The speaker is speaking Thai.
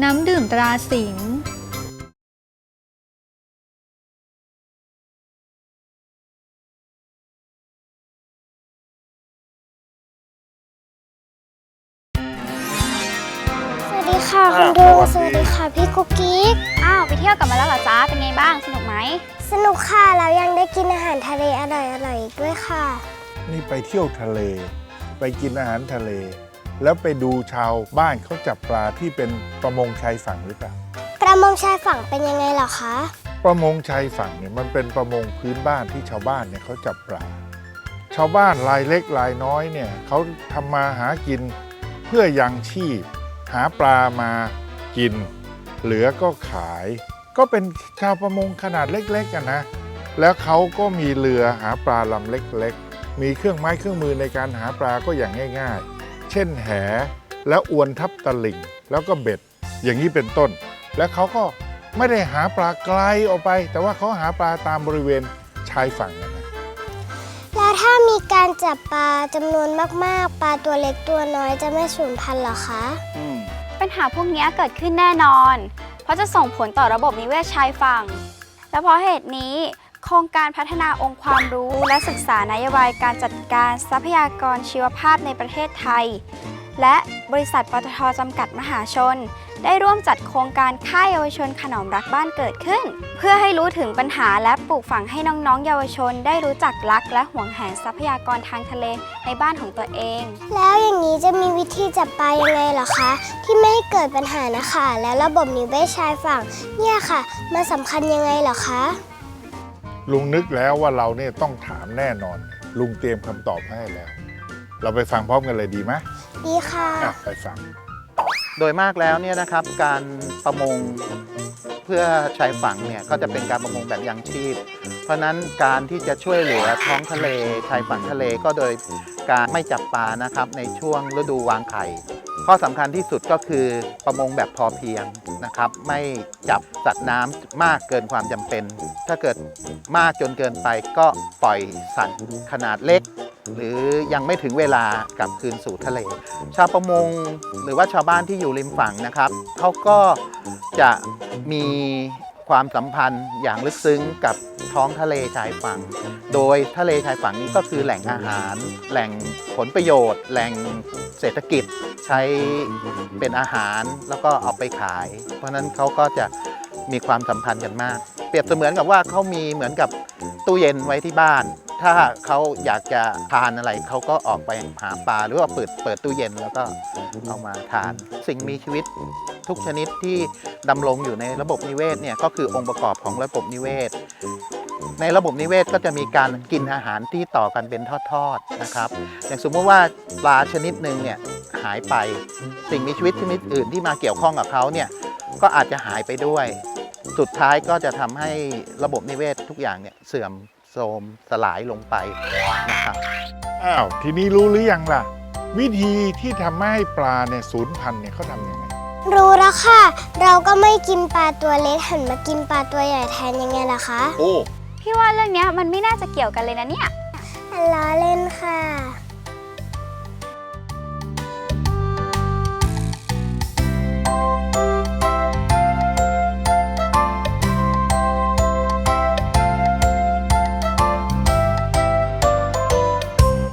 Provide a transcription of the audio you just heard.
น้ำดื่มตราสิงห์สวัสดีค่ะคุณดูสวัสดีค่ะพี่กุ๊กกิ๊กอ้าว ไปเที่ยวกลับมาแล้วเหรอจ๊ะ เป็นไงบ้าง สนุกไหม สนุกค่ะแล้วยังได้กินอาหารทะเลอร่อยๆอีกด้วยค่ะ นี่ไปเที่ยวทะเล ไปกินอาหารทะเล แล้วไปดูชาวบ้านเขาจับปลาที่เป็นประมงชายฝั่งหรือเปล่า ประมงชายฝั่งเป็นยังไงเหรอคะ ประมงชายฝั่งเนี่ยมันเป็นประมงพื้นบ้านที่ชาวบ้านเนี่ยเขาจับปลา ชาวบ้านรายเล็กรายน้อยเนี่ยเขาทำมาหากินเพื่อยังชีพ หาปลามากิน เหลือก็ขาย ก็เป็นชาวประมงขนาดเล็กๆกันนะ แล้วเขาก็มีเรือหาปลาลำเล็กๆ มีเครื่องไม้เครื่องมือในการหาปลาก็อย่างง่าย ๆ เช่นแห แล้วอวนทับตะลิ่ง แล้วก็เบ็ด อย่างนี้เป็นต้น แล้วเขาก็ไม่ได้หาปลาไกลออกไป แต่ว่าเขาหาปลาตามบริเวณชายฝั่งนะนะแล้วถ้ามีการจับปลาจำนวนมาก ๆ ปลาตัวเล็กตัวน้อยจะไม่สูญพันธุ์เหรอคะปัญหาพวกนี้เกิดขึ้นแน่นอน เพราะจะส่งผลต่อระบบนิเวศชายฝั่ง และเพราะเหตุนี้ โครงการพัฒนาองค์ความรู้และศึกษานโยบายการจัดการทรัพยากรชีวภาพในประเทศไทย และบริษัทปตทจำกัดมหาชน ได้ร่วมจัดโครงการค่ายเยาวชนขนอมรักบ้านเกิดขึ้น เพื่อให้รู้ถึงปัญหาและปลูกฝังให้น้องๆ เยาวชน ได้รู้จักรักและห่วงแหนทรัพยากรทางทะเลในบ้านของตัวเอง แล้วอย่างนี้จะมีวิธีจับปลายังไงเหรอคะ ที่ไม่ให้เกิดปัญหานะคะ แล้วระบบนิเวศชายฝั่งเนี่ยค่ะ มันสำคัญยังไงเหรอคะ ลุงนึกแล้วว่าเราเนี่ยต้องถามแน่นอน ลุงเตรียมคำตอบให้แล้ว เราไปฟังพร้อมกันเลยดีไหมดีค่ะ อะไปฟัง โดยมากแล้วเนี่ยนะครับการประมงเพื่อชายฝั่งเนี่ยก็จะเป็นการประมงแบบยังชีพ เพราะฉะนั้นการที่จะช่วยเหลือท้องทะเลชายฝั่งทะเลก็โดยการไม่จับปลานะครับในช่วงฤดูวางไข่ ข้อสำคัญที่สุดก็คือประมงแบบพอเพียงนะครับ ไม่จับสัตว์น้ำมากเกินความจำเป็น ถ้าเกิดมากจนเกินไปก็ปล่อยสัตว์ขนาดเล็ก หรือยังไม่ถึงเวลากลับคืนสู่ทะเล ชาวประมงหรือว่าชาวบ้านที่อยู่ริมฝั่งนะครับเขาก็จะมี ความสัมพันธ์อย่างลึกซึ้งกับท้องทะเลชายฝั่ง โดยทะเลชายฝั่งนี้ก็คือแหล่งอาหาร แหล่งผลประโยชน์ แหล่งเศรษฐกิจใช้เป็นอาหารแล้วก็เอาไปขาย เพราะนั้นเขาก็จะมีความสัมพันธ์กันมาก เปรียบเสมือนกับว่าเขามีเหมือนกับตู้เย็นไว้ที่บ้าน ถ้าเขาอยากจะทานอะไรเขาก็ออกไปหาปลาหรือว่าเปิดเปิดตู้เย็นแล้วก็เอามาทาน สิ่งมีชีวิต ทุกชนิดที่ดำรงอยู่ในระบบนิเวศเนี่ยก็คือองค์ประกอบของระบบนิเวศ ในระบบนิเวศก็จะมีการกินอาหารที่ต่อกันเป็นทอดๆนะครับ อย่างสมมติว่าปลาชนิดหนึ่งเนี่ยหายไปสิ่งมีชีวิตชนิดอื่นที่มาเกี่ยวข้องกับเขาเนี่ยก็อาจจะหายไปด้วย สุดท้ายก็จะทำให้ระบบนิเวศทุกอย่างเนี่ยเสื่อมโทรมสลายลงไปนะครับ อ้าว ทีนี้รู้หรือยังล่ะ วิธีที่ทำให้ปลาเนี่ยสูญพันธุ์เนี่ยเขาทำยังไง รู้แล้วค่ะ เราก็ไม่กินปลาตัวเล็กหันมากินปลาตัวใหญ่แทนยังไงล่ะคะพี่ว่าเรื่องเนี้ยมันไม่น่าจะเกี่ยวกันเลยนะเนี่ย ล้อเล่นค่ะ